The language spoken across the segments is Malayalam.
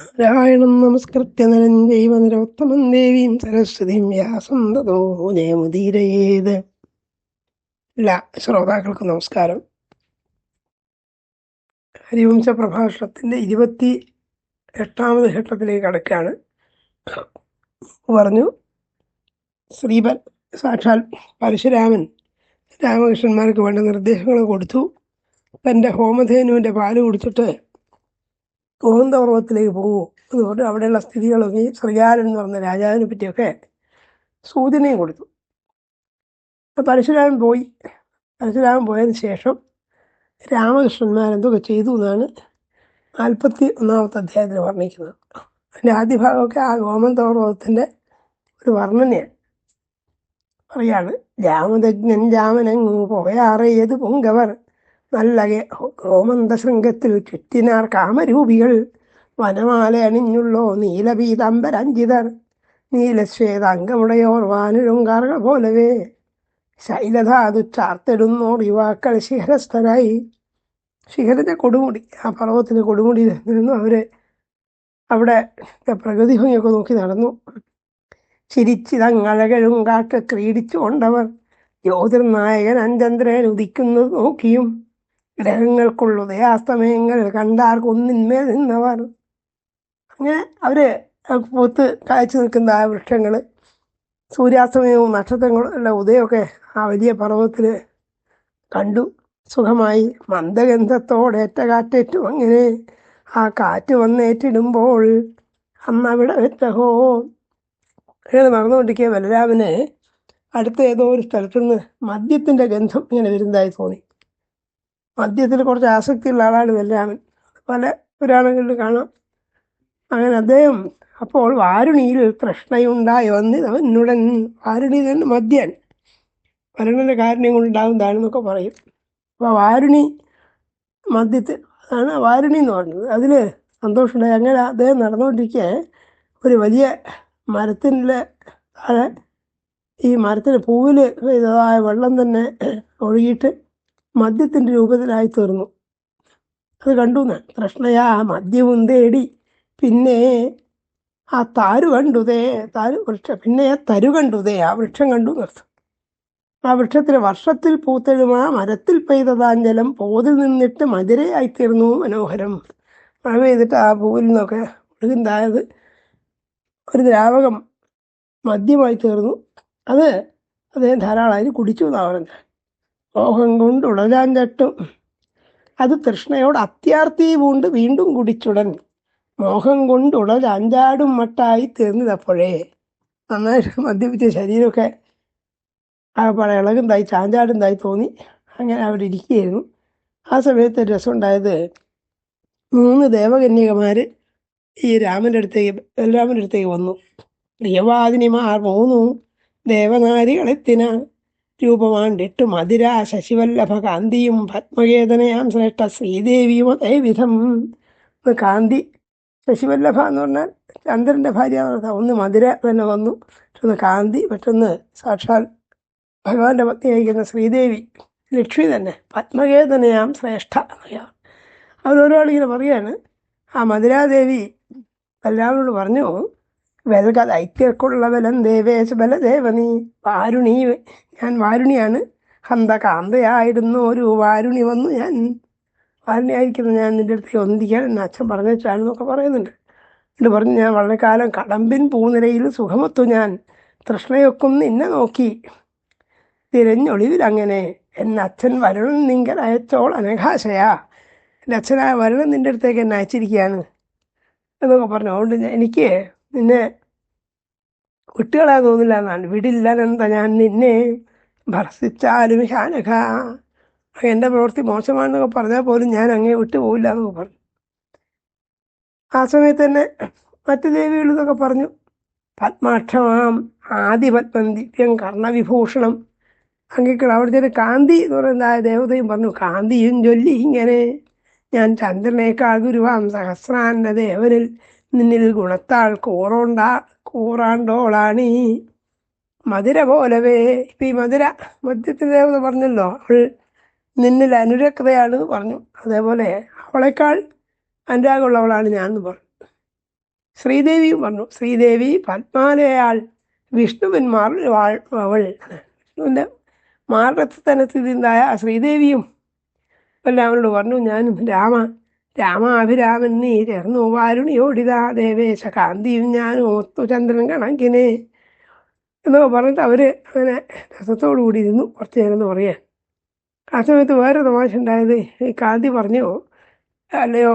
നാരായണം നമസ്കൃത്യ നരഞ്ജൈവ ജൈവ നിരോത്തമം ദേവീം സരസ്വതിയും വ്യാസം തതോ ജയമുദീരയേത്. എല്ലാ ശ്രോതാക്കൾക്കും നമസ്കാരം. ഹരിവംശ പ്രഭാഷണത്തിന്റെ ഇരുപത്തി എട്ടാമത് ഘട്ടത്തിലേക്ക് കടക്കുകയാണ്. പറഞ്ഞു ശ്രീപൻ സാക്ഷാൽ പരശുരാമൻ രാമകൃഷ്ണന്മാർക്ക് വേണ്ട നിർദ്ദേശങ്ങൾ കൊടുത്തു. തന്റെ ഹോമധേനുവിന്റെ പാൽ കുടിച്ചിട്ട് ഗോവിന്ദപർവത്തിലേക്ക് പോകുമോ എന്ന് പറഞ്ഞു അവിടെയുള്ള സ്ഥിതികളും ഈ ശ്രീകാരൻ എന്ന് പറഞ്ഞ രാജാവിനെ പറ്റിയൊക്കെ സൂചനയും കൊടുത്തു. പരശുരാമൻ പോയി. പരശുരാമൻ പോയതിന് ശേഷം രാമകൃഷ്ണന്മാരെന്തൊക്കെ ചെയ്തു എന്നാണ് നാൽപ്പത്തി ഒന്നാമത്തെ അധ്യായത്തിൽ വർണിക്കുന്നത്. അതിന്റെ ആദ്യ ഭാഗമൊക്കെ ആ ഗോമന്തപർവതത്തിന്റെ ഒരു വർണനയാണ്. പറയാണ് രാമതജ്ഞൻ രാമനങ്ങു പോയാറേത് പൊങ്കവർ. നല്ല ഗോമന്ത ശൃംഗത്തിൽ ചുറ്റിനാർ കാമരൂപികൾ. വനമാല അണിഞ്ഞുള്ളോ നീലപീതാംബരഞ്ജിതർ. നീലശ്വേതാംഗമുടയോർ വാനുഴുങ്കാറുകൾ പോലവേ. ശൈലധാതു ചാർത്തിടുന്നോർ യുവാക്കൾ ശിഖരസ്ഥരായി. ശിഖരത്തെ കൊടുമുടി ആ പർവത്തിന്റെ കൊടുമുടി നിന്നു അവർ. അവിടെ പ്രകൃതി ഭംഗിയൊക്കെ നോക്കി നടന്നു. ചിരിച്ചിതങ്ങളഴകളും കാട്ട് ക്രീഡിച്ചു കൊണ്ടവർ. ജ്യോതിർനായകൻ അഞ്ചന്ദ്രൻ ഉദിക്കുന്നത് നോക്കിയും ഗ്രഹങ്ങൾക്കുള്ള ഉദയാസ്തമയങ്ങൾ കണ്ടാർക്കൊന്നിന്മേൽ നിന്നവർ. അങ്ങനെ അവർ പൂത്ത് കാഴ്ച നിൽക്കുന്ന ആ വൃക്ഷങ്ങൾ സൂര്യാസ്തമയവും നക്ഷത്രങ്ങളും ഉള്ള ഉദയമൊക്കെ ആ വലിയ പർവതത്തിൽ കണ്ടു. സുഖമായി മന്ദഗന്ധത്തോടേറ്റ കാറ്റേറ്റും അങ്ങനെ ആ കാറ്റ് വന്നേറ്റിടുമ്പോൾ അന്ന് അവിടെ വെച്ചഹോ അങ്ങനെ നടന്നുകൊണ്ടിരിക്കുക ബലരാമന് അടുത്ത ഏതോ ഒരു സ്ഥലത്തുനിന്ന് മദ്യത്തിന്റെ ഗന്ധം ഇങ്ങനെ വരുന്നതായി തോന്നി. മദ്യത്തിൽ കുറച്ച് ആസക്തിയുള്ള ആളാണ് ബലരാമൻ പല പുരാണങ്ങളിൽ കാണാം. അങ്ങനെ അദ്ദേഹം അപ്പോൾ വാരുണിയിൽ കൃഷ്ണയുണ്ടായി വന്ന് അവനുടൻ വാരുണി തന്നെ മദ്യൻ. വരണന്റെ കാരുണ്യം കൊണ്ടുണ്ടാകുന്നതാണെന്നൊക്കെ പറയും. അപ്പോൾ വാരുണി മദ്യത്തിൽ അതാണ് വാരുണി എന്ന് പറഞ്ഞത്. അതിൽ സന്തോഷമുണ്ടായി. അങ്ങനെ അദ്ദേഹം നടന്നുകൊണ്ടിരിക്കെ ഒരു വലിയ മരത്തിന്റെ താഴെ ഈ മരത്തിന്റെ പൂവിൽ ഇതായ വെള്ളം തന്നെ ഒഴുകിയിട്ട് മദ്യത്തിന്റെ രൂപത്തിലായി തീർന്നു. അത് കണ്ടു ഞാൻ. കൃഷ്ണയാ മദ്യവും തേടി. പിന്നെ ആ താരു കണ്ടുതേ താരു വൃക്ഷം. പിന്നെ ആ തരു കണ്ടുതേ ആ വൃക്ഷം കണ്ടു നിർത്തും ആ വൃക്ഷത്തിന് വർഷത്തിൽ പൂത്തെഴുമ മരത്തിൽ പെയ്തതാഞ്ചലം പോതിൽ നിന്നിട്ട് മധുരയായിത്തീർന്നു മനോഹരം. മഴ പെയ്തിട്ട് ആ പൂവിൽ നിന്നൊക്കെ ഒഴുകുണ്ടായത് ഒരു ദ്രാവകം മദ്യമായി തീർന്നു. അത് അദ്ദേഹം ധാരാളമായി കുടിച്ചു എന്നാണ് പറഞ്ഞത്. മോഹം കൊണ്ട് ഉടലാൻ ചട്ടും അത് തൃഷ്ണയോട് അത്യാർത്ഥി പൂണ്ട് വീണ്ടും കുടിച്ചുടൻ മോഹം കൊണ്ട് ഉടൽ അഞ്ചാടും മട്ടായി തീർന്നതപ്പോഴേ നന്നായിട്ട് മദ്യപിച്ച ശരീരമൊക്കെ ആകപ്പാടെ ചാഞ്ചാടും തായി തോന്നി. അങ്ങനെ അവിടെ ഇരിക്കുകയായിരുന്നു. ആ സമയത്ത് രസമുണ്ടായത് മൂന്ന് ദേവകന്യകമാർ ഈ രാമന്റെ അടുത്തേക്ക് ബലരാമന്റെ അടുത്തേക്ക് വന്നു. പ്രിയവാദിനിമാർ മൂന്നു ദേവനാരികളെത്തിന രൂപമാണ്ടിട്ടു മധുര ശശിവല്ലഭ കാന്തിയും പത്മകേതനയാം ശ്രേഷ്ഠ ശ്രീദേവിയും അതേ വിധം. കാന്തി ശശിവല്ലഭ എന്ന് പറഞ്ഞാൽ ചന്ദ്രന്റെ ഭാര്യ എന്ന് ഒന്ന് മധുര തന്നെ വന്നു. മറ്റൊന്ന് കാന്തി മറ്റൊന്ന് സാക്ഷാൽ ഭഗവാന്റെ പത്നിയായിരിക്കുന്ന ശ്രീദേവി ലക്ഷ്മി തന്നെ പത്മകേതനയാം ശ്രേഷ്ഠ അവരോരാളിങ്ങനെ പറയാണ്. ആ മധുരാദേവി എല്ലാവരോട് പറഞ്ഞു വെൽക ദൈത്യർക്കുള്ള ബലം ദേവേശ ബലദേവനീ വാരുണി ഞാൻ വാരുണിയാണ്. ഹന്ത കാന്തയായിരുന്നു ഒരു വാരുണി വന്നു ഞാൻ. വാരുണിയായിരിക്കുന്നു ഞാൻ നിന്റെ അടുത്ത് ഒന്നിക്കാൻ എന്നെ അച്ഛൻ പറഞ്ഞാണെന്നൊക്കെ പറയുന്നുണ്ട്. എന്നിട്ട് പറഞ്ഞു ഞാൻ വളരെ കാലം കടമ്പിൻ പൂനിരയിൽ സുഖമൊത്തു ഞാൻ. തൃഷ്ണയൊക്കും നിന്നെ നോക്കി. തിരഞ്ഞൊളിവിൽ അങ്ങനെ എന്നെ അച്ഛൻ വരുണൻ നിങ്ങൾ അയച്ചോൾ അനഘാശയാ. എന്റെ അച്ഛനായ വരുണൻ നിന്റെ അടുത്തേക്ക് എന്നെ അയച്ചിരിക്കുകയാണ്. എന്നൊക്കെ പറഞ്ഞു അതുകൊണ്ട് എനിക്ക് നിന്നെ കുട്ടികളാ തോന്നില്ല എന്നാണ് വിടില്ലനെന്താ ഞാൻ നിന്നെ ഭർഷിച്ചാലും ഹാനഖ എന്റെ പ്രവൃത്തി മോശമാണെന്നൊക്കെ പറഞ്ഞാൽ പോലും ഞാൻ അങ്ങേ വിട്ട് പോവില്ല എന്നൊക്കെ പറഞ്ഞു. ആ സമയത്ത് തന്നെ മറ്റു ദേവികൾ പറഞ്ഞു പത്മാക്ഷമാം ആദിപത്മം ദിവ്യം കർണവിഭൂഷണം അങ്ങേക്കുള്ള അവിടുത്തെ കാന്തി എന്ന് പറയുന്ന ദേവതയും പറഞ്ഞു കാന്തിയും ചൊല്ലി ഇങ്ങനെ ഞാൻ ചന്ദ്രനേക്കാൾ ഗുരുവാം സഹസ്രാന്ന ദേവനിൽ നിന്നിൽ ഗുണത്താൾ കൂറോണ്ടാ കൂറാണ്ടോളാണീ. മധുര പോലവേ ഇപ്പം ഈ മധുര മധ്യത്തിൽ ദേവത പറഞ്ഞല്ലോ അവൾ നിന്നിൽ അനുരക്തയാണ് പറഞ്ഞു. അതേപോലെ അവളെക്കാൾ അനുരാഗമുള്ളവളാണ് ഞാൻ എന്ന് പറഞ്ഞു. ശ്രീദേവിയും പറഞ്ഞു ശ്രീദേവി പത്മാലയാൾ വാൾ അവൾ. വിഷ്ണുവിന്റെ മാർഗത്തിൽ തന്നെ സ്ഥിതി ആ ശ്രീദേവിയും എല്ലാം എല്ലാവരോട് പറഞ്ഞു ഞാനും രാമ രാമാഭിരാമൻ നീ ചേർന്നു വാരുണിയോടിതാ ദേവേശ കാന്തിയും ഞാനും ഒത്തു ചന്ദ്രൻ കണക്കിനെ. എന്നൊക്കെ പറഞ്ഞിട്ട് അവർ അങ്ങനെ രസത്തോടു കൂടി ഇരുന്നു. കുറച്ച് നേരം എന്ന് പറയാൻ. ആ സമയത്ത് വേറെ തമാശ ഉണ്ടായത്. ഈ കാന്തി പറഞ്ഞു അല്ലയോ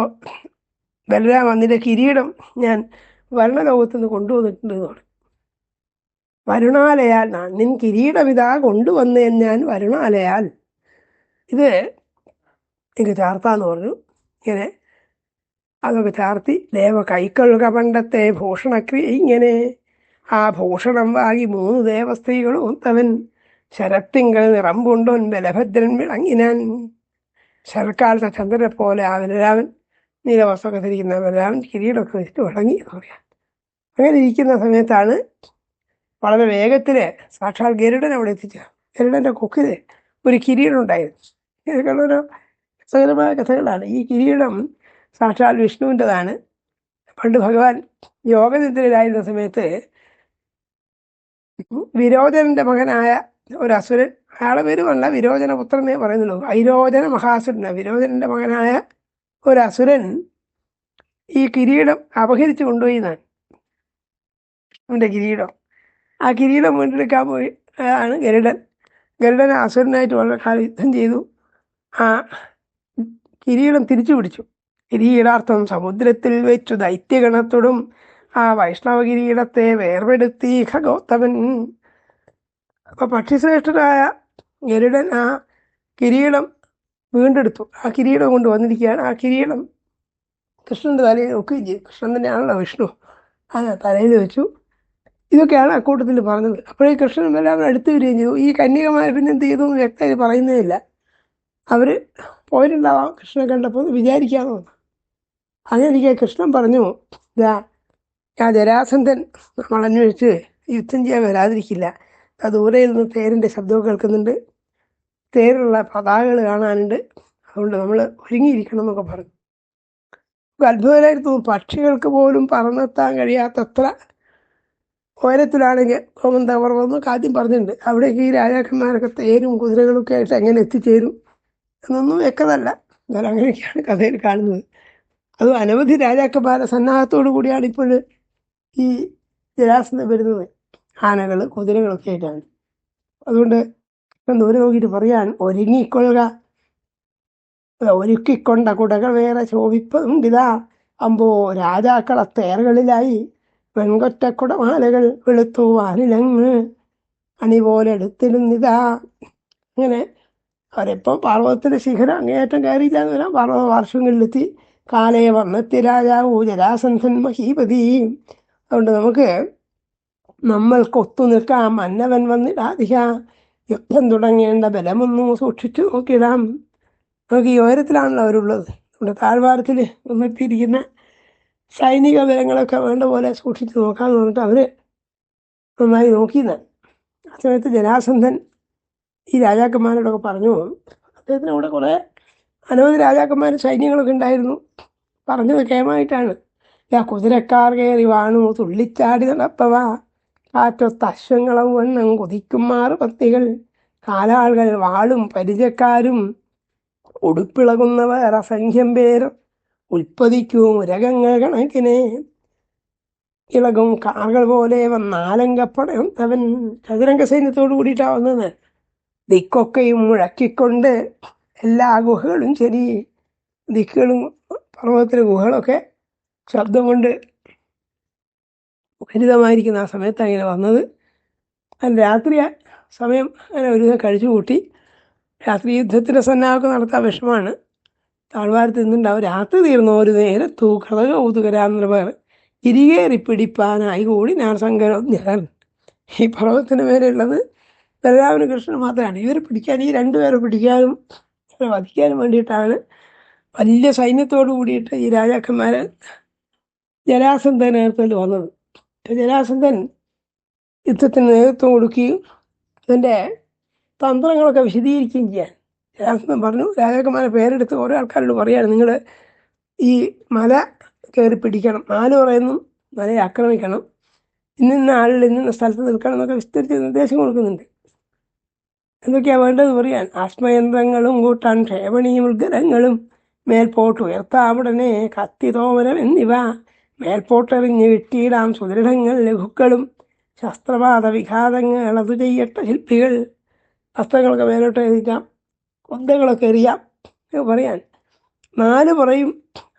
ബലരാമ കിരീടം ഞാൻ വരണലോകത്തു നിന്ന് കൊണ്ടുവന്നിട്ടുണ്ട് എന്ന് പറഞ്ഞു വരുണാലയാൽ നിൻ കിരീടം ഇതാ കൊണ്ടുവന്നേൻ ഞാൻ വരുണാലയാൽ. ഇത് എനിക്ക് ചാർത്താന്ന് പറഞ്ഞു. ഇങ്ങനെ അതൊക്കെ ചാർത്തി ദേവ കൈക്കഴുക പണ്ടത്തെ ഭൂഷണക്രിയ ഇങ്ങനെ ആ ഭൂഷണം വാങ്ങി മൂന്ന് ദേവസ്ത്രീകളും തവൻ ശരത്തിങ്കൾ നിറം കൊണ്ടോൻ ബലഭദ്രൻ വിളങ്ങിനാൻ. ശരക്കാലത്തെ ചന്ദ്രനെ പോലെ ആ ബലരാമൻ നീലവസ്ത്രമൊക്കെ ധരിക്കുന്ന ബലരാമൻ കിരീടമൊക്കെ വെച്ചിട്ട് വിളങ്ങി പറയാം. അങ്ങനെ ഇരിക്കുന്ന സമയത്താണ് വളരെ വേഗത്തിൽ സാക്ഷാൽ ഗരുഡൻ അവിടെ എത്തിച്ച ഗരുഡന്റെ കൊക്കിൽ ഒരു കിരീടം ഉണ്ടായിരുന്നു. ഓരോ രസകരമായ കഥകളാണ്. ഈ കിരീടം സാക്ഷാൽ വിഷ്ണുവിന്റെതാണ്. പണ്ട് ഭഗവാൻ യോഗനിദ്രയിലായിരുന്ന സമയത്ത് വിരോചനന്റെ മകനായ ഒരു അസുരൻ അയാളെ പേരുമല്ല വിരോചന പുത്രനെ പറയുന്നുള്ളൂ. ഐരോചന മഹാസുരൻ വിരോചനന്റെ മകനായ ഒരു അസുരൻ ഈ കിരീടം അപഹരിച്ചു കൊണ്ടുപോയി എന്നാണ് വിഷ്ണുവിന്റെ കിരീടം. ആ കിരീടം വീണ്ടെടുക്കാൻ പോയി ആണ് ഗരുഡൻ. ഗരുഡൻ അസുരനായിട്ട് വളരെ കാലം യുദ്ധം ചെയ്തു. ആ കിരീടം തിരിച്ചു പിടിച്ചു കിരീടാർത്ഥം സമുദ്രത്തിൽ വെച്ചു ദൈത്യഗണത്തോടും ആ വൈഷ്ണവ കിരീടത്തെ വേർപെടുത്തി ഖഗോത്തമൻ. അപ്പൊ പക്ഷിശ്രേഷ്ഠനായ ഗരുഡൻ ആ കിരീടം വീണ്ടെടുത്തു. ആ കിരീടം കൊണ്ട് വന്നിരിക്കുകയാണ്. ആ കിരീടം കൃഷ്ണന്റെ തലയിൽ നോക്കുകയും ചെയ്തു. കൃഷ്ണൻ തന്നെയാണല്ലോ വിഷ്ണു. അത് തലയിൽ വെച്ചു. ഇതൊക്കെയാണ് അക്കൂട്ടത്തിൽ പറഞ്ഞത്. അപ്പോഴേ കൃഷ്ണൻ എല്ലാവരും അടുത്ത് വരികയും ചെയ്തു. ഈ കന്യകമാർ പിന്നെ എന്ത് ചെയ്തു എന്ന് വ്യക്തമായി പറയുന്നതില്ല അവർ പോയിട്ടുണ്ടാവാം കൃഷ്ണനെ കണ്ടപ്പോൾ വിചാരിക്കാമോ വിചാരിക്കാതെ അങ്ങനെ ഇരിക്കെ കൃഷ്ണൻ പറഞ്ഞു ഇതാ ആ ജരാസന്ധൻ നമ്മൾ അന്വേഷിച്ച് യുദ്ധം ചെയ്യാൻ വരാതിരിക്കില്ല. ആ ദൂരെ നിന്ന് തേരിന്റെ ശബ്ദവും കേൾക്കുന്നുണ്ട്. തേരുള്ള പതാകകൾ കാണാനുണ്ട്. അതുകൊണ്ട് നമ്മൾ ഒരുങ്ങിയിരിക്കണം എന്നൊക്കെ പറഞ്ഞു. അത്ഭുതമായിരുന്നു. പക്ഷികൾക്ക് പോലും പറന്നെത്താൻ കഴിയാത്തത്ര ഉയരത്തിലാണെങ്കിൽ തവർ എന്നൊക്കെ ആദ്യം പറഞ്ഞിട്ടുണ്ട്. അവിടേക്ക് ഈ രാജാക്കന്മാരൊക്കെ തേരും കുതിരകളൊക്കെ ആയിട്ട് എങ്ങനെ എത്തിച്ചേരും? എന്നൊന്നും വ്യക്തമല്ല എന്നാൽ അങ്ങനെയൊക്കെയാണ് കഥയിൽ കാണുന്നത്. അത് അനവധി രാജാക്കന്മാരുടെ സന്നാഹത്തോടു കൂടിയാണ് ഇപ്പോൾ ഈ ജലാസനം വരുന്നത്. ആനകൾ കുതിരകളൊക്കെ ആയിട്ടാണ്. അതുകൊണ്ട് ദൂരെ നോക്കിയിട്ട് പറയാൻ ഒരുങ്ങിക്കൊള്ളുക. ഒരുക്കിക്കൊണ്ട കുടകൾ വേറെ ശോഭിപ്പുണ്ടിതാ. അമ്പോ രാജാക്കളെ തേറുകളിലായി വെൺകൊറ്റക്കുടമാലകൾ വെളുത്തു വാലിലങ്ങ് അണി പോലെ എടുത്തിരുന്നിതാ അങ്ങനെ അവരിപ്പം പർവതത്തിന്റെ ശിഖരം അങ്ങേയറ്റം കയറിയില്ല എന്ന് വരാം പർവത വർഷങ്ങളിലെത്തി കാലയെ വന്നെത്തി രാജാവൂ ജരാസന്ധൻ മഹീപതി. അതുകൊണ്ട് നമുക്ക് നമ്മൾക്കൊത്തു നിൽക്കാം. മന്നവൻ വന്നിടാതിക യുദ്ധം തുടങ്ങേണ്ട ബലമൊന്നും സൂക്ഷിച്ചു നോക്കിയിടാം നമുക്ക് ഈ ഉയരത്തിലാണല്ലോ അവരുള്ളത്. നമ്മുടെ താഴ്വാരത്തിൽ നിർത്തിയിരിക്കുന്ന സൈനിക ബലങ്ങളൊക്കെ വേണ്ട പോലെ സൂക്ഷിച്ചു നോക്കാമെന്ന് പറഞ്ഞിട്ട് അവർ നന്നായി നോക്കിയെന്നാണ് ആ സമയത്ത് ജനാസന്ധൻ ഈ രാജാക്കന്മാരോടൊക്കെ പറഞ്ഞു. അദ്ദേഹത്തിന് അവിടെ കുറേ അനവധി രാജാക്കന്മാരും സൈന്യങ്ങളൊക്കെ ഉണ്ടായിരുന്നു. പറഞ്ഞത് കേമായിട്ടാണ്. ആ കുതിരക്കാർ കയറി വാണു തുള്ളിച്ചാടി നടപ്പവാ. കാറ്റൊത്ത അശ്വങ്ങളും വണ്ണം കുതിക്കുമാറ് പത്തികൾ കാലാളുകൾ വാളും പരിചക്കാരും ഉടുപ്പിളകുന്നവർ അസംഖ്യം പേർ ഉൽപ്പതിക്കും ഉരകങ്ങൾ കണക്കിനെ. ഇളകും കാറുകൾ പോലെ വന്നാലങ്കപ്പടയും അവൻ ചതുരംഗ സൈന്യത്തോട് കൂടിയിട്ടാണ് വന്നത്. ദിക്കൊക്കെയും മുഴക്കിക്കൊണ്ട് എല്ലാ ഗുഹകളും ചെറിയ ദിക്കുകളും പർവതത്തിലെ ഗുഹകളൊക്കെ ശബ്ദം കൊണ്ട് ഹരിതമായിരിക്കുന്ന ആ സമയത്ത് അങ്ങനെ വന്നത്. രാത്രി സമയം അങ്ങനെ ഒരു കഴിച്ചു കൂട്ടി. രാത്രി യുദ്ധത്തിന്റെ സന്നാഹമൊക്കെ നടത്താൻ വിഷമമാണ്. താഴ്വാരത്ത് നിന്നുണ്ടാവും. രാത്രി തീർന്ന. ഒരു നേരെ തൂക്കത ഊതുകരാന്നൊരു പേർ ഇരികേറി പിടിപ്പാനായി കൂടി ഞാൻ സങ്കരം ഞാൻ ഈ പർവതത്തിന് മേലെയുള്ളത് ബലരാമന് കൃഷ്ണൻ മാത്രമാണ്. ഇവരെ പിടിക്കാൻ ഈ രണ്ടുപേരെ പിടിക്കാനും വധിക്കാനും വേണ്ടിയിട്ടാണ് വലിയ സൈന്യത്തോട് കൂടിയിട്ട് ഈ രാജാക്കന്മാരെ ജലാസന്ധൻ നേതൃത്വത്തിൽ വന്നത്. ജലാസന്ധൻ യുദ്ധത്തിന് നേതൃത്വം കൊടുക്കുകയും അതിന്റെ തന്ത്രങ്ങളൊക്കെ വിശദീകരിക്കുകയും ചെയ്യാൻ. ജലാസന്ധൻ പറഞ്ഞു രാജാക്കന്മാരെ പേരെടുത്ത് ഓരോ ആൾക്കാരോട് പറയാണ് നിങ്ങൾ ഈ മല കയറി പിടിക്കണം നാല് പറയുന്നു മലയെ ആക്രമിക്കണം ഇന്നിന്ന ആളിൽ ഇന്നിന്ന സ്ഥലത്ത് നിൽക്കണം എന്നൊക്കെ വിസ്തരിച്ച് നിർദ്ദേശം കൊടുക്കുന്നുണ്ട്. എന്തൊക്കെയാ വേണ്ടത് പറയാൻ? ആത്മയന്ത്രങ്ങളും കൂട്ടാൻ ക്ഷേപണിയും ഉത്ഗരങ്ങളും മേൽപോട്ട് ഉയർത്താമുടനെ കത്തി തോമരം എന്നിവ മേൽപോട്ടെറിഞ്ഞ് കിട്ടിയിടാം സുദൃഢങ്ങൾ ലഘുക്കളും ശസ്ത്രപാത വിഘാതങ്ങൾ അത് ചെയ്യട്ട ശില്പികൾ. വസ്ത്രങ്ങളൊക്കെ മേലോട്ട് എഴുതിക്കാം കൊന്തകളൊക്കെ എറിയാം പറയാൻ. നാല് പുറയും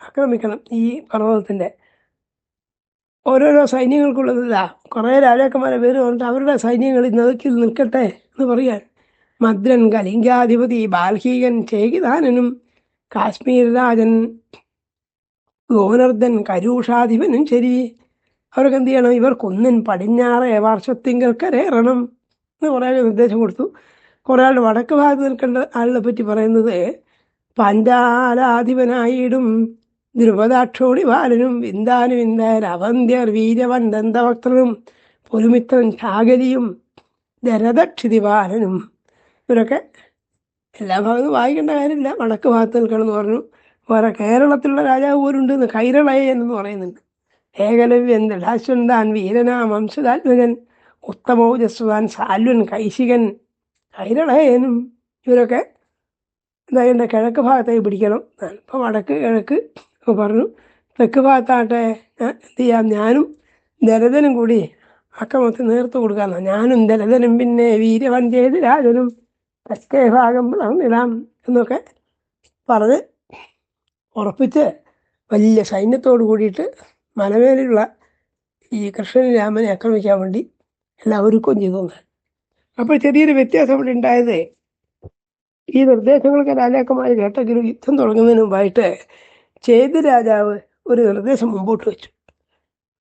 ആക്രമിക്കണം ഈ പർവതത്തിന്റെ ഓരോരോ സൈന്യങ്ങൾക്കുള്ളതല്ല. കുറേ രാജാക്കന്മാരെ പേര് പറഞ്ഞിട്ട് അവരുടെ സൈന്യങ്ങൾ ഇന്നതൊക്കെ നിൽക്കട്ടെ എന്ന് പറയാൻ. മദ്രൻ കലിംഗാധിപതി ബാൽഹീകൻ ചേകിദാനനും കാശ്മീർ രാജൻ ഗോവർദ്ധൻ കരൂഷാധിപനും ശരി. അവർക്ക് എന്ത് ചെയ്യണം? ഇവർ കുന്നിൻ പടിഞ്ഞാറേ എന്ന് കുറേ നിർദ്ദേശം കൊടുത്തു. കുറേ ആൾ വടക്ക് ഭാഗത്ത് നിൽക്കേണ്ട ആളിനെ പറ്റി പറയുന്നത് പഞ്ചാലാധിപനായിടും ദ്രുപദാക്ഷോണി ബാലനും വിന്ദാനു വിന്ദാൻ അവന്ത്യർ വീരവൻ ദന്തവക്തനും പുലുമിത്രൻ ശാകലിയും ദരദക്ഷിതിപാലനും ഇവരൊക്കെ എല്ലാ ഭാഗത്തും വായിക്കേണ്ട കാര്യമില്ല. വടക്ക് ഭാഗത്ത് നിൽക്കണം എന്ന് പറഞ്ഞു. വേറെ കേരളത്തിലുള്ള രാജാവ് പോലുണ്ട് എന്ന് കൈരളയൻ എന്ന് പറയുന്നുണ്ട്. ഏകലവ്യൻ ദടാശ്വന്താൻ വീരനാം വംശതാത്മകൻ ഉത്തമോജസ്വതാൻ സാല്വൻ കൈശികൻ കൈരളയനും ഇവരൊക്കെ എന്താ കിഴക്ക് ഭാഗത്തേക്ക് പിടിക്കണം. ഇപ്പം വടക്ക് കിഴക്ക് പറഞ്ഞു. തെക്ക് ഭാഗത്താട്ടെ ഞാൻ എന്ത് ചെയ്യാം? ഞാനും ദരതനും കൂടി അക്രമത്തിൽ നേർത്തു കൊടുക്കാമെന്നാണ്. ഞാനും ദരതനും പിന്നെ വീരവൻ ചെയ്ത് രാജനും. തെക്കേ ഭാഗം ഇടാം എന്നൊക്കെ പറഞ്ഞ് ഉറപ്പിച്ച് വലിയ സൈന്യത്തോട് കൂടിയിട്ട് മലമേലുള്ള ഈ കൃഷ്ണൻ രാമനെ ആക്രമിക്കാൻ വേണ്ടി എല്ലാം ഒരുക്കം ചെയ്തു. അപ്പോൾ ചെറിയൊരു വ്യത്യാസം ഇവിടെ ഉണ്ടായത് ഈ നിർദ്ദേശങ്ങളൊക്കെ രാജാക്കന്മാർ കേട്ടെങ്കിലും യുദ്ധം തുടങ്ങുന്നതിന് മുമ്പായിട്ട് ചേത് രാജാവ് ഒരു നിർദ്ദേശം മുമ്പോട്ട് വെച്ചു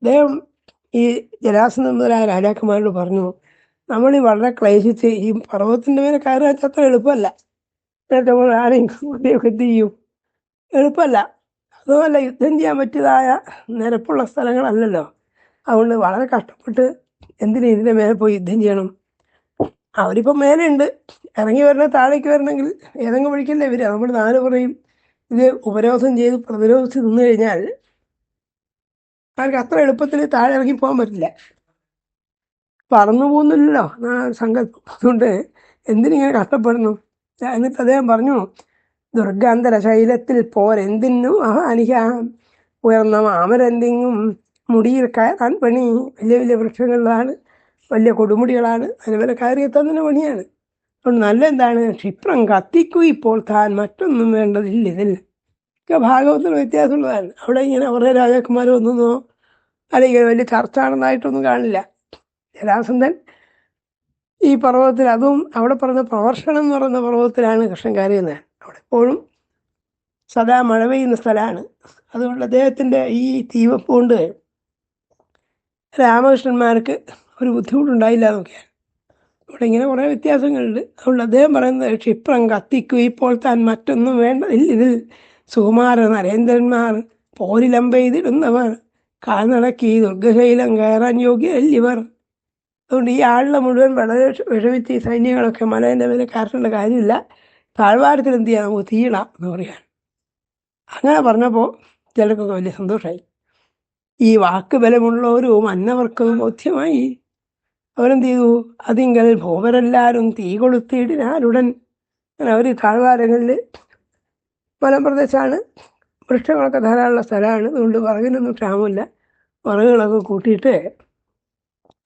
അദ്ദേഹം ഈ മുതലായ രാജാക്കന്മാരോട് പറഞ്ഞു നമ്മൾ ഈ വളരെ ക്ലേശിച്ച് ഈ പർവതത്തിന്റെ മേലെ കയറുക അത്ര എളുപ്പമല്ല. എന്നിട്ട് നമ്മൾ എന്ത് ചെയ്യും? എളുപ്പമല്ല. അതുമല്ല യുദ്ധം ചെയ്യാൻ പറ്റിയതായ നിരപ്പുള്ള സ്ഥലങ്ങളല്ലല്ലോ. അതുകൊണ്ട് വളരെ കഷ്ടപ്പെട്ട് എന്തിനു ഇതിന്റെ മേലെ പോയി യുദ്ധം ചെയ്യണം? അവരിപ്പം മേലെയുണ്ട്. ഇറങ്ങി വരണ താഴേക്ക് വരണമെങ്കിൽ ഏതെങ്കിലും വഴിക്കല്ലേ ഇവർ നമ്മൾ നാല് പറയും ഇത് ഉപരോധം ചെയ്ത് പ്രതിരോധിച്ച് നിന്ന് കഴിഞ്ഞാൽ അവർക്ക് അത്ര എളുപ്പത്തിൽ താഴെ ഇറങ്ങി പോകാൻ പറ്റില്ല. പറന്നു പോകുന്നില്ലല്ലോ. സങ്കല്പം. അതുകൊണ്ട് എന്തിനിങ്ങനെ കഷ്ടപ്പെടുന്നു? എന്നിട്ട് അദ്ദേഹം പറഞ്ഞു ദുർഗാന്തര ശൈലത്തിൽ പോരെന്തിനും ആ അനിക ഉയർന്ന മാമരെന്തെങ്കിലും മുടിയിൽ കയറാൻ പണി. വലിയ വലിയ വൃക്ഷങ്ങളിലാണ് വലിയ കൊടുമുടികളാണ്. കയറിയെത്താൻ തന്നെ പണിയാണ്. അതുകൊണ്ട് നല്ല എന്താണ് ക്ഷിപ്രം കത്തിക്കൂ ഇപ്പോൾ. താൻ മറ്റൊന്നും വേണ്ടതില്ല. ഇതിൽ ഒക്കെ ഭാഗവത്തിൽ വ്യത്യാസമുള്ളതാണ് അവിടെ ഇങ്ങനെ കുറേ രാജാക്കന്മാർ വന്നോ അല്ലെങ്കിൽ വലിയ ചർച്ച നടന്നതായിട്ടൊന്നും കാണില്ല. ജലാസന്ധൻ ഈ പർവതത്തിൽ അതും അവിടെ പറഞ്ഞ പ്രവർഷണം എന്ന് പറയുന്ന പർവതത്തിലാണ് കൃഷ്ണൻ കയറിയുന്നത് അവിടെ എപ്പോഴും സദാ മഴ പെയ്യുന്ന സ്ഥലമാണ്. അതുകൊണ്ട് അദ്ദേഹത്തിന്റെ ഈ തീവപ്പ് കൊണ്ട് രാമകൃഷ്ണന്മാർക്ക് ഒരു ബുദ്ധിമുട്ടുണ്ടായില്ല എന്നൊക്കെയാണ്. ഇവിടെ ഇങ്ങനെ കുറേ വ്യത്യാസങ്ങളുണ്ട്. അതുകൊണ്ട് അദ്ദേഹം പറയുന്നത് ക്ഷിപ്രം കത്തിക്കു ഇപ്പോൾ താൻ മറ്റൊന്നും വേണ്ടതില്ല ഇതിൽ സുകുമാരൻ നരേന്ദ്രന്മാർ പോരിലമ്പെയ്തിടുന്നവർ കാൽനടക്കി ദുർഗശൈലം കയറാൻ യോഗ്യരല്ലിവർ. അതുകൊണ്ട് ഈ ആളിനെ മുഴുവൻ വളരെ വിഷമിച്ച് ഈ സൈന്യങ്ങളൊക്കെ മലേന്റെ മേലെ കയറേണ്ട കാര്യമില്ല. താഴ്വാരത്തിൽ എന്ത് ചെയ്യാം? നമുക്ക് തീയിടാം എന്ന് പറയാൻ. അങ്ങനെ പറഞ്ഞപ്പോൾ ചിലർക്കൊക്കെ വലിയ സന്തോഷമായി ഈ വാക്ക് ബലമുള്ളവരും അന്നവർക്കും ബോധ്യമായി. അവരെന്ത് ചെയ്തു? അതിങ്കൽ ഭോവരെല്ലാവരും തീ കൊളുത്തിയിടിനാലുടൻ അങ്ങനെ അവർ താഴ്വാരങ്ങളിൽ മലമ്പ്രദേശമാണ് വൃക്ഷങ്ങളൊക്കെ ധാരാളമുള്ള സ്ഥലമാണ്. അതുകൊണ്ട് വിറകിനൊന്നും ക്ഷാമമില്ല. വിറകുകളൊക്കെ കൂട്ടിയിട്ട്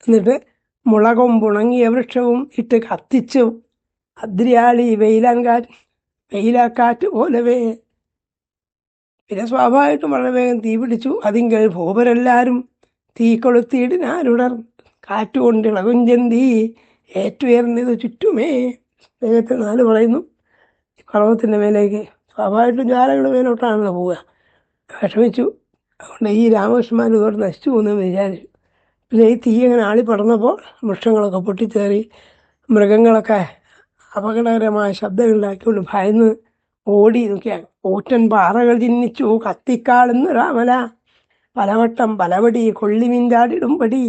എന്നിട്ട് മുളകും പുണങ്ങിയ വൃക്ഷവും ഇട്ട് കത്തിച്ചു. അദ്രിയാളി വെയിലാൻ കാറ്റ് വെയിലാക്കാറ്റ് പോലവേ പിന്നെ സ്വാഭാവികമായിട്ടും വളരെ വേഗം തീ പിടിച്ചു. അതിങ്കൽ ഭൂപരെല്ലാവരും തീ കൊളുത്തിയിടിനാരുടർ കാറ്റുകൊണ്ട് ഇളകും ചെന്തി ഏറ്റുയർന്നത് ചുറ്റുമേ. വേഗത്തിൽ നാല് പറയുന്നു. പർവതത്തിന്റെ മേലേക്ക് സ്വാഭാവികമായിട്ടും ജാലകളുടെ മേലോട്ടാണല്ലോ പോവുക. വിഷമിച്ചു. അതുകൊണ്ട് ഈ രാമകൃഷ്ണന്മാർ ഇതോടെ നശിച്ചു പോകുന്നതെന്ന് വിചാരിച്ചു. പിന്നെ ഈ തീ ഇങ്ങനെ ആളി പടർന്നപ്പോൾ വൃക്ഷങ്ങളൊക്കെ പൊട്ടിച്ചേറി മൃഗങ്ങളൊക്കെ അപകടകരമായ ശബ്ദങ്ങളുണ്ടാക്കിക്കൊണ്ട് ഭയന്ന് ഓടി നോക്കിയാണ് ഊറ്റൻ പാറകൾ ചിന്നിച്ചു കത്തിക്കാളുന്ന രാമല. പലവട്ടം പലപടി കൊള്ളിമിഞ്ചാടിടുംപടി.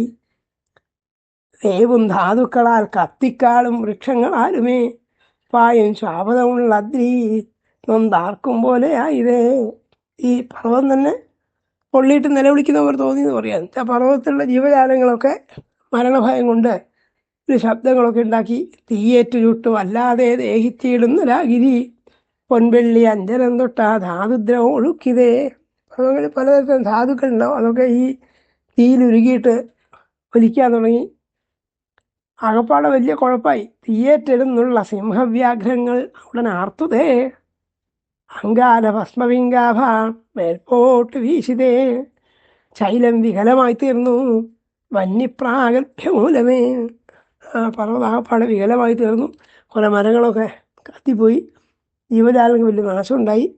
വേവും ധാതുക്കളാൽ കത്തിക്കാളും വൃക്ഷങ്ങളാലുമേ. പായും ശാപതമുള്ള അദ്രി നൊന്താർക്കും ആയിരേ ഈ പർവം തന്നെ പൊള്ളിയിട്ട് നിലവിളിക്കുന്നവർ തോന്നി എന്ന് പറയാം പർവതത്തിലുള്ള ജീവജാലങ്ങളൊക്കെ മരണഭയം കൊണ്ട് ശബ്ദങ്ങളൊക്കെ ഉണ്ടാക്കി തീയേറ്റു ചുട്ടും അല്ലാതെ ദേഹിച്ചിടുന്നൊരാഗിരി പൊൻവെള്ളി അഞ്ചനം തൊട്ടാ ധാതുദ്രവം ഒഴുക്കിതേ. അങ്ങനെ പലതരം ധാതുക്കളുണ്ടാവും അതൊക്കെ ഈ തീയിലുരുകിയിട്ട് ഒലിക്കാൻ തുടങ്ങി. അകപ്പാടെ വലിയ കുഴപ്പമായി തീയേറ്റിടുന്നുള്ള സിംഹവ്യാഘ്രങ്ങൾ ഉടൻ ആർത്തുതേ. അങ്കാല ഭസ്മവിങ്കാഭ മേൽപോട്ട് വീശിതേ. ശൈലം വികലമായി തീർന്നു. വന്യപ്രാഗൽഭ്യമൂലമേ. ആ പർവത ആകപ്പാടെ വികലമായി തീർന്നു. കുറേ മരങ്ങളൊക്കെ കത്തിപ്പോയി. ജീവജാലങ്ങൾക്ക് വലിയ നാശമുണ്ടായി.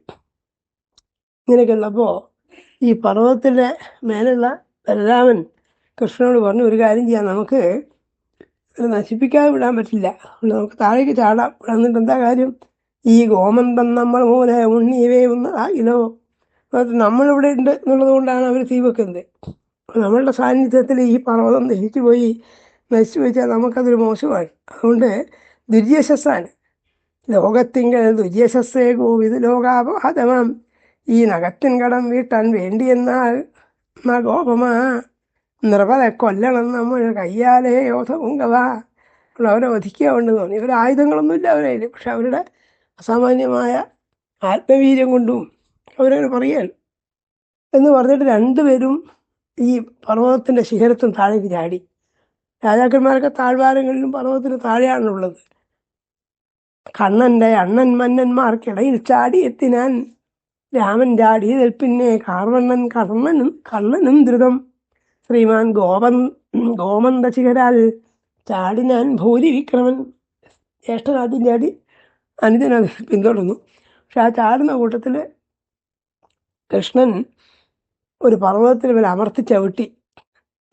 ഇങ്ങനെയൊക്കെ ഉള്ളപ്പോൾ ഈ പർവതത്തിന്റെ മേലുള്ള ബലരാമൻ കൃഷ്ണനോട് പറഞ്ഞു ഒരു കാര്യം ചെയ്യാം. നമുക്ക് നശിപ്പിക്കാതെ വിടാൻ പറ്റില്ല. നമുക്ക് താഴേക്ക് ചാടാം. ഇവിടെ എന്താ കാര്യം? ഈ ഗോമന്തം നമ്മൾ മൂലെ ഉണ്ണീവേ അത് നമ്മളിവിടെ ഉണ്ട് എന്നുള്ളത് കൊണ്ടാണ് അവർ തീ വെക്കുന്നത്. നമ്മളുടെ സാന്നിധ്യത്തിൽ ഈ പർവതം ദഹിച്ചു പോയി നശിച്ചു വെച്ചാൽ നമുക്കതൊരു മോശമാണ് അതുകൊണ്ട് ദുര്യശസ്സാണ് ലോകത്തിങ്കൽ ദുര്യശസ്സേ ഗോവിത് ലോകാപാതമാം ഈ നഗത്തിൻ കടം വീട്ടാൻ വേണ്ടിയെന്നാൽ ഗോപമാ നിർബല കൊല്ലണം നമ്മൾ കയ്യാലേ യോധപുങ്കവ. അവരെ വധിക്കുക ഉണ്ടെന്ന് തോന്നി ഇവർ ആയുധങ്ങളൊന്നുമില്ല അവരെ പക്ഷെ അവരുടെ അസാമാന്യമായ ആത്മവീര്യം കൊണ്ടും അവരങ്ങനെ പറയുകയാണ് എന്ന് പറഞ്ഞിട്ട് രണ്ടുപേരും ഈ പർവതത്തിന്റെ ശിഖരത്തും താഴേക്ക് ചാടി. രാജാക്കന്മാരൊക്കെ താഴ്വാരങ്ങളിലും പർവതത്തിന് താഴെയാണുള്ളത് കണ്ണന്റെ അണ്ണൻ മന്നന്മാർക്കിടയിൽ ചാടി എത്തിനാൻ രാമൻ ചാടി പിന്നെ കാർവണ്ണൻ കർണനും കണ്ണനും ധൃതം ശ്രീമാൻ ഗോപൻ ഗോമന്ത ശിഖരാൽ ചാടിനാൻ ഭൂരി വിക്രമൻ ജ്യേഷ്ഠൻ ആദ്യം അനുജനത് പിന്തുടർന്നു. പക്ഷെ ആ ചാടുന്ന കൂട്ടത്തിൽ കൃഷ്ണൻ ഒരു പർവതത്തിൽ ഇവരെ അമർത്തി ചവിട്ടി.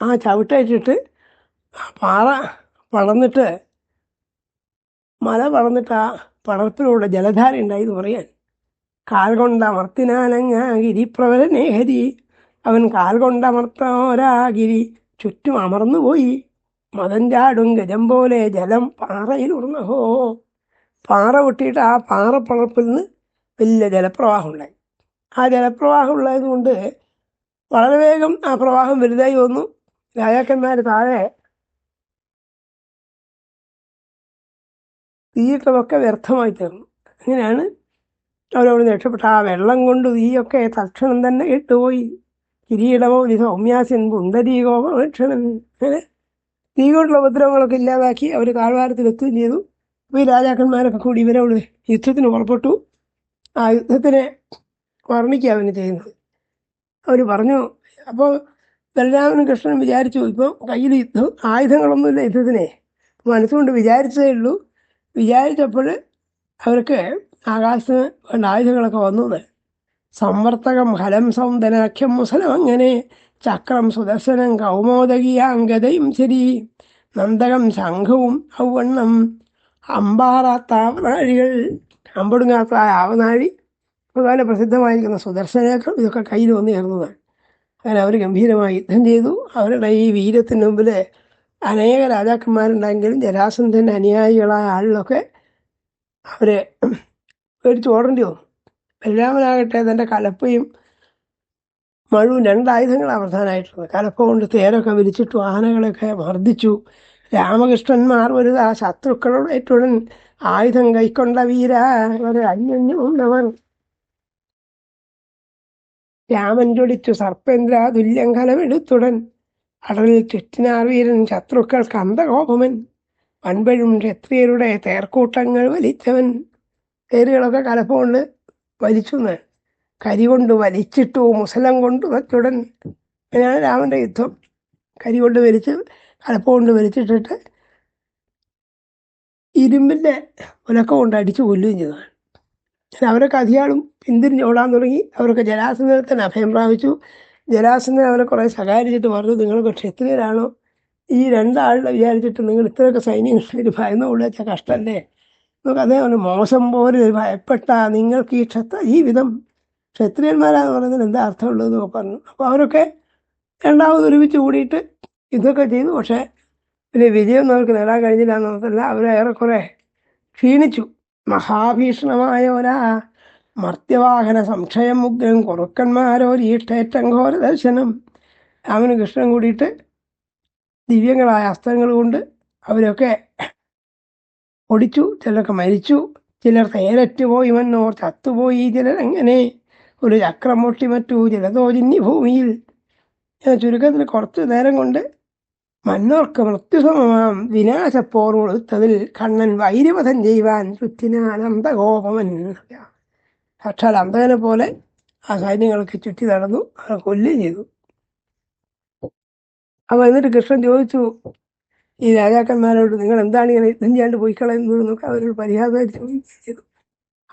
ആ ചവിട്ടയച്ചിട്ട് പാറ വളർന്നിട്ട് മല വളർന്നിട്ട് ആ പടർപ്പിലൂടെ ജലധാര ഉണ്ടായി എന്ന് പറയാൻ. കാൽ കൊണ്ട് അമർത്തിനാനങ്ങ ഗിരിപ്രവരനേ ഹരി അവൻ കാൽ കൊണ്ടമർത്തോരാഗിരി ചുറ്റും അമർന്നുപോയി. മതം ചാടും ഗജം പോലെ ജലം പാറയിൽ ഉറന്നഹോ. പാറ പൊട്ടിയിട്ട് ആ പാറപ്പളപ്പിൽ നിന്ന് വലിയ ജലപ്രവാഹം ഉണ്ടായി. ആ ജലപ്രവാഹം ഉള്ളത് കൊണ്ട് വളരെ വേഗം ആ പ്രവാഹം വലുതായി വന്നു. രാജാക്കന്മാർ താഴെ തീയിട്ടതൊക്കെ വ്യർത്ഥമായി തീർന്നു. അങ്ങനെയാണ് അവരവിടെ രക്ഷപ്പെട്ട ആ വെള്ളം കൊണ്ട് തീയൊക്കെ തക്ഷണം തന്നെ ഇട്ടുപോയി. കിരീടമോ ഇത് സൗമ്യാസിൻ പുണ്ടരീകോ ഭക്ഷണം അങ്ങനെ തീ കൊണ്ടുള്ള ഉപദ്രവങ്ങളൊക്കെ ഇല്ലാതാക്കി അവർ താഴ്വാരത്തിലെത്തുകയും ചെയ്തു. അപ്പോൾ ഈ രാജാക്കന്മാരൊക്കെ കൂടി ഇവരോട് യുദ്ധത്തിന് പുറപ്പെട്ടു. ആ യുദ്ധത്തിനെ വർണിക്കുക അവന് ചെയ്യുന്നത്. അവർ പറഞ്ഞു അപ്പോൾ ബലരാമനും കൃഷ്ണനും വിചാരിച്ചു ഇപ്പോൾ കയ്യിൽ യുദ്ധം ആയുധങ്ങളൊന്നുമില്ല യുദ്ധത്തിനെ. മനസ്സുകൊണ്ട് വിചാരിച്ചതേ ഉള്ളൂ. വിചാരിച്ചപ്പോൾ അവർക്ക് ആകാശത്തിന് വേണ്ട ആയുധങ്ങളൊക്കെ വന്നത്. സംവർത്തകം ഹലം സൗന്ദനാഖ്യം മുസലം അങ്ങനെ ചക്രം സുദർശനം കൗമോദകിയാങ്കതയും ശരി. നന്ദകം ശംഖവും ഔവണ്ണം അമ്പാറാത്ത ആവനാഴികൾ അമ്പടുങ്ങാത്ത ആവനാഴി പ്രധാന പ്രസിദ്ധമായിരിക്കുന്ന സുദർശനേക്കൾ ഇതൊക്കെ കയ്യിൽ വന്നു ചേർന്നതാണ്. അങ്ങനെ അവർ ഗംഭീരമായി യുദ്ധം ചെയ്തു. അവരുടെ ഈ വീര്യത്തിന് മുമ്പിൽ അനേക രാജാക്കന്മാരുണ്ടെങ്കിലും ജരാസന്ധന്റെ അനുയായികളായ ആളിലൊക്കെ അവരെ പേടിച്ച് ഓടേണ്ടി വന്നു. ബലരാമനാകട്ടെ തന്റെ കലപ്പയും മഴുവും രണ്ടായുധങ്ങളാണ് പ്രധാനമായിട്ടുള്ളത്. കലപ്പ കൊണ്ട് തേരൊക്കെ വിരിച്ചിട്ടു ആനകളൊക്കെ മർദ്ദിച്ചു രാമകൃഷ്ണന്മാർ ഒരു ആ ശത്രുക്കളുടെ ഏറ്റുടൻ ആയുധം കൈക്കൊണ്ട വീര ഒരു അന്യോന്യമുള്ളവർ രാമൻ ചൊടിച്ചു സർപ്പേന്ദ്ര തുല്യങ്കലമെടുത്തുടൻ അടലിൽ ചുറ്റിനാർ വീരൻ ശത്രുക്കൾ കന്തകോപമൻ. വൻപഴും ക്ഷത്രിയരുടെ തേർക്കൂട്ടങ്ങൾ വലിച്ചവൻ. തേരുകളൊക്കെ കലപ്പ കൊണ്ട് വലിച്ചു കരി കൊണ്ട് വലിച്ചിട്ടു മുസലം കൊണ്ട് വച്ചുടൻ അങ്ങനെയാണ് രാമന്റെ യുദ്ധം. കരി കൊണ്ട് വലിച്ച് കലപ്പ കൊണ്ട് വലിച്ചിട്ടിട്ട് ഇരുമ്പിന്റെ ഉലക്ക കൊണ്ട് അടിച്ചു കൊല്ലുകയും ചെയ്തതാണ് അവരൊക്കെ അധികാളും പിന്തിരിഞ്ഞ് ഓടാൻ തുടങ്ങി. അവരൊക്കെ ജലാസന്ധത്തിന് അഭയം പ്രാപിച്ചു. ജലാസന്ധൻ അവരെ കുറേ സഹായിച്ചിട്ട് പറഞ്ഞു നിങ്ങളൊക്കെ ക്ഷത്രിയരാണോ ഈ രണ്ടാളിനെ വിചാരിച്ചിട്ട് നിങ്ങൾ ഇത്രയൊക്കെ സൈന്യങ്ങളിൽ ഭയന്നു വെച്ചാൽ കഷ്ടമല്ലേ നമുക്ക് അതേ പറഞ്ഞു മോശം പോലെ ഭയപ്പെട്ട നിങ്ങൾക്ക് ഈ ക്ഷത്ര ഈ വിധം ക്ഷത്രിയന്മാരാന്ന് പറയുന്നതിന് എന്താ അർത്ഥമുള്ളത് എന്നൊക്കെ പറഞ്ഞു. അപ്പോൾ അവരൊക്കെ രണ്ടാമത് ഒരുമിച്ച് കൂടിയിട്ട് ഇതൊക്കെ ചെയ്തു പക്ഷേ പിന്നെ വിജയം അവർക്ക് നേടാൻ കഴിഞ്ഞില്ല എന്നതല്ല അവരെ ഏറെക്കുറെ ക്ഷീണിച്ചു. മഹാഭീഷണമായ ഒരാ മർത്യവാഹന സംശയം മുഗ്രം കുറുക്കന്മാരോരീഷ്ടേറ്റം ഘോര ദർശനം. രാമനും കൃഷ്ണൻ കൂടിയിട്ട് ദിവ്യങ്ങളായ അസ്ത്രങ്ങൾ കൊണ്ട് അവരൊക്കെ ഒടിച്ചു ചിലരൊക്കെ മരിച്ചു. ചിലർ തേരറ്റുപോയി മന്നോർ ചത്തുപോയി. ചിലർ അങ്ങനെ ഒരു ചക്രം മുട്ടി മറ്റു. ചിലതോ ചിന്നി ഭൂമിയിൽ. ചുരുക്കത്തിൽ കുറച്ച് നേരം കൊണ്ട് മന്നോർക്ക് മൃത്യുസമമാം വിനാശപ്പോർ കൊടുത്തതിൽ കണ്ണൻ വൈരവധം ചെയ്യുവാൻ ചുറ്റിനാനന്ദഗോപമൻ സാക്ഷാൽ അന്തകനെ പോലെ ആ സൈന്യങ്ങൾക്ക് ചുറ്റി നടന്നു അവരെ കൊല്ലുകയും ചെയ്തു. അപ്പൊ എന്നിട്ട് കൃഷ്ണൻ ചോദിച്ചു ഈ രാജാക്കന്മാരോട് നിങ്ങൾ എന്താണ് ഇങ്ങനെ യുദ്ധം ചെയ്യാണ്ട് പോയി കളയുന്നത് എന്നൊക്കെ അവരോട് പരിഹാസമായിട്ട് ചോദിക്കുകയും ചെയ്തു.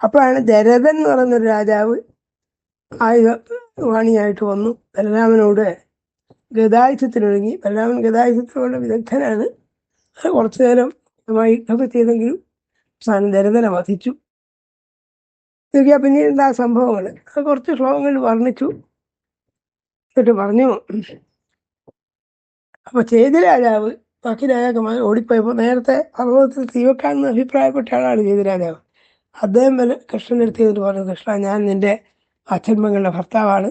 അപ്പോഴാണ് ദരതൻ എന്ന് പറയുന്നൊരു രാജാവ് ആയുധ വാണിയായിട്ട് വന്നു. ബലരാമനോട് ഗതായുധത്തിനൊരുങ്ങി ബലരാമൻ ഗതായുധത്തിനുള്ള വിദഗ്ധനാണ്. കുറച്ചു നേരം നന്നായി യുദ്ധമൊക്കെ ചെയ്തെങ്കിലും അവസാനം ദരതനെ വധിച്ചു. നോക്കിയാൽ പിന്നീട് ആ സംഭവങ്ങൾ കുറച്ച് ശ്ലോകങ്ങൾ വർണിച്ചു. എന്നിട്ട് പറഞ്ഞു അപ്പൊ ചേത രാജാവ് ബാക്കി രാജാക്കന്മാർ ഓടിപ്പോയപ്പോൾ നേരത്തെ പർവതത്തിൽ തീവക്കാണെന്ന് അഭിപ്രായപ്പെട്ട ആളാണ് ചേത രാജാവ്. അദ്ദേഹം അടുത്ത് ചെന്നിട്ട് പറഞ്ഞു കൃഷ്ണ. ഞാൻ നിന്റെ അച്ഛന്മകളുടെ ഭർത്താവാണ്.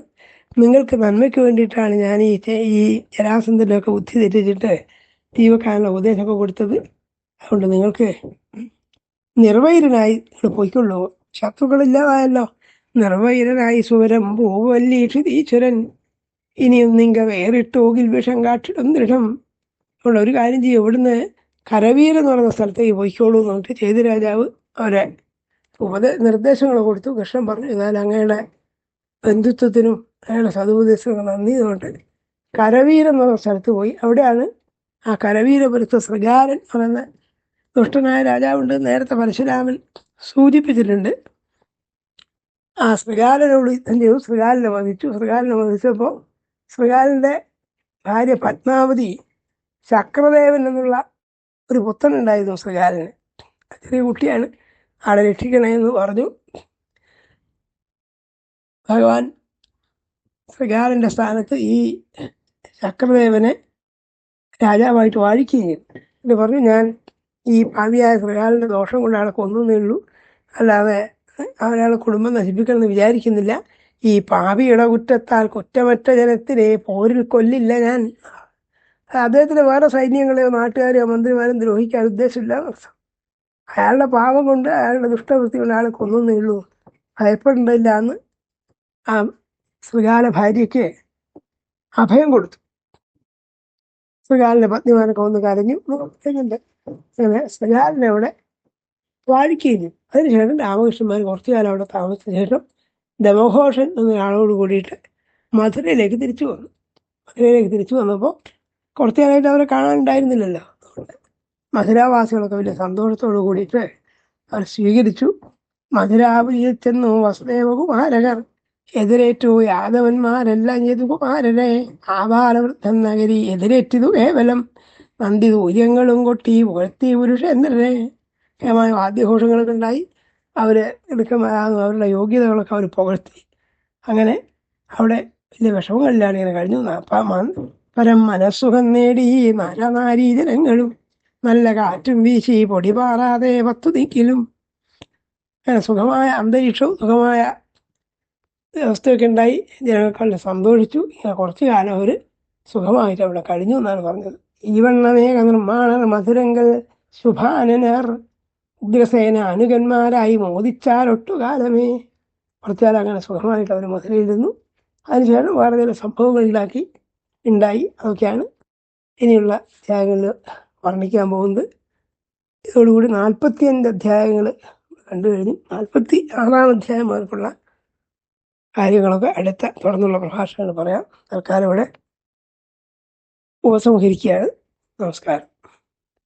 നിങ്ങൾക്ക് നന്മയ്ക്ക് വേണ്ടിയിട്ടാണ് ഞാൻ ഈ ഈ ജരാസന്ധനൊക്കെ ബുദ്ധി തെറ്റിച്ചിട്ട് തീവക്കാനുള്ള ഉപദേശമൊക്കെ കൊടുത്തത്. അതുകൊണ്ട് നിങ്ങൾക്ക് നിർവൈരനായി നിങ്ങൾ പോയിക്കൊള്ളൂ. ശത്രുക്കളില്ലാതായല്ലോ. നിർവൈരനായി സുവരം ഭൂവല്ലീക്ഷിതീശ്വരൻ ഇനിയും നിങ്ങൾ വേറിട്ടോകിൽ വിഷം കാട്ടിടും ദൃഢം. അതുകൊണ്ട് ഒരു കാര്യം ചെയ്യും. ഇവിടുന്ന് കരവീര എന്ന് പറയുന്ന സ്ഥലത്തേക്ക് പോയിക്കോളൂ എന്ന് പറഞ്ഞിട്ട് ചെയ്തി രാജാവ് അവരെ ഉപദേ നിർദ്ദേശങ്ങൾ കൊടുത്തു. കൃഷ്ണൻ പറഞ്ഞു എന്നാൽ അങ്ങയുടെ ബന്ധുത്വത്തിനും അയാളുടെ സതുപദേശങ്ങൾ നന്ദി കൊണ്ട് കരവീരം എന്ന് സ്ഥലത്ത് പോയി. അവിടെയാണ് ആ കരവീരപുരത്ത് ശൃഗാരൻ പറയുന്ന ദുഷ്ടനായ രാജാവുണ്ട്. നേരത്തെ പരശുരാമൻ സൂചിപ്പിച്ചിട്ടുണ്ട്. ആ ശൃഗാലനോട് തന്നെ ശൃഗാലിനെ വധിച്ചു. ശൃഗാലിനെ വധിച്ചപ്പോൾ ശൃഗാലിന്റെ ഭാര്യ പത്മാവതി ചക്രദേവൻ എന്നുള്ള ഒരു പുത്രൻ ഉണ്ടായിരുന്നു ശൃഗാലിന് ചെറിയ കുട്ടിയാണ്. ആളെ രക്ഷിക്കണേ എന്ന് പറഞ്ഞു. ഭഗവാൻ ശൃഗാലന്റെ സ്ഥാനത്ത് ഈ ചക്രദേവനെ രാജാവായിട്ട് വാഴിക്കുകയും ഇത് പറഞ്ഞു ഞാൻ ഈ ഭാവിയായ ശൃഗാലിന്റെ ദോഷം കൊണ്ട് അയാളെ കൊന്നേ ഉള്ളൂ. അല്ലാതെ അവരാളെ കുടുംബം നശിപ്പിക്കണമെന്ന് വിചാരിക്കുന്നില്ല. ഈ പാപിയുടെ കുറ്റത്താൽ കുറ്റമറ്റ ജനത്തിനെ പോരിൽ കൊല്ലില്ല ഞാൻ. അദ്ദേഹത്തിന് വേറെ സൈന്യങ്ങളെയോ നാട്ടുകാരെയോ മന്ത്രിമാരും ദ്രോഹിക്കാൻ ഉദ്ദേശമില്ല. അയാളുടെ പാവം കൊണ്ട് അയാളുടെ ദുഷ്ടവൃത്തി കൊണ്ട് അയാളെ കൊന്നേ ഉള്ളൂ. ഭയപ്പെടേണ്ടതില്ല എന്ന് ആ ശ്രീകാല ഭാര്യയ്ക്ക് അഭയം കൊടുത്തു. ശ്രീകാലിന്റെ പത്നിമാരൊക്കെ ഒന്ന് കരഞ്ഞു. അങ്ങനെ ശ്രീകാലിനെ അവിടെ വാഴിക്കുകയും അതിനുശേഷം രാമകൃഷ്ണന്മാർ കുറച്ചു കാലം അവിടെ താമസിച്ച ശേഷം ദമഘോഷൻ എന്നൊരാളോട് കൂടിയിട്ട് മധുരയിലേക്ക് തിരിച്ചു വന്നു. മധുരയിലേക്ക് തിരിച്ചു വന്നപ്പോൾ കുറച്ചു കാലമായിട്ട് അവരെ കാണാനുണ്ടായിരുന്നില്ലല്ലോ. മധുരാവാസികളൊക്കെ വലിയ സന്തോഷത്തോടു കൂടിയിട്ട് അവർ സ്വീകരിച്ചു. മധുരാപുരിയിൽ ചെന്നു വസുദേവകുമാരകർ എതിരേറ്റു യാദവന്മാരെല്ലാം ചെയ്തു കുമാരനെ ആബാലവൃദ്ധൻ നഗരി എതിരേറ്റിതു കേവലം നന്ദി ദൂര്യങ്ങളും കൊട്ടി പുകഴ്ത്തി പുരുഷേന്ദ്രനെ. കേമായ വാദ്യഘോഷങ്ങളൊക്കെ ഉണ്ടായി. അവർ എടുക്കമാകുന്ന അവരുടെ യോഗ്യതകളൊക്കെ അവർ പുകഴ്ത്തി. അങ്ങനെ അവിടെ വലിയ വിഷമങ്ങളിലാണ് ഇങ്ങനെ കഴിഞ്ഞു. നാപ്പ പരം മനസ്സുഖം നേടി നരനാരീ ജനങ്ങളും നല്ല കാറ്റും വീശി പൊടി പാറാതെ പത്തു ദിക്കിലും അങ്ങനെ സുഖമായ അന്തരീക്ഷവും സുഖമായ വ്യവസ്ഥയൊക്കെ ഉണ്ടായി. ജനങ്ങൾക്കെല്ലാം സന്തോഷിച്ചു ഇങ്ങനെ കുറച്ച് കാലം അവർ സുഖമായിട്ട് അവിടെ കഴിഞ്ഞു എന്നാണ് പറഞ്ഞത്. ഈവണ്ണമേക നിർമ്മാണർ മധുരങ്ങൾ ശുഭാനനർ ഉഗ്രസേന അനുകന്മാരായി മോദിച്ചാലൊട്ടുകാലമേ കുറച്ചാൽ അങ്ങനെ സുഖമായിട്ട് അവർ മധുരയിൽ നിന്നു. അതിനുശേഷം വേറെ ചില സംഭവങ്ങൾ ഉണ്ടാക്കി ഉണ്ടായി. അതൊക്കെയാണ് ഇനിയുള്ള അധ്യായങ്ങളിൽ വർണിക്കാൻ പോകുന്നത്. ഇതോടുകൂടി നാൽപ്പത്തിയഞ്ച് അധ്യായങ്ങൾ കണ്ടു കഴിഞ്ഞു. നാൽപ്പത്തി ആറാം അധ്യായം മുതൽക്കുള്ള കാര്യങ്ങളൊക്കെ അടുത്ത തുടർന്നുള്ള പ്രഭാഷണങ്ങൾ പറയാം. തൽക്കാലം ഇവിടെ ഉപസംഹരിക്കുകയാണ്. നമസ്കാരം.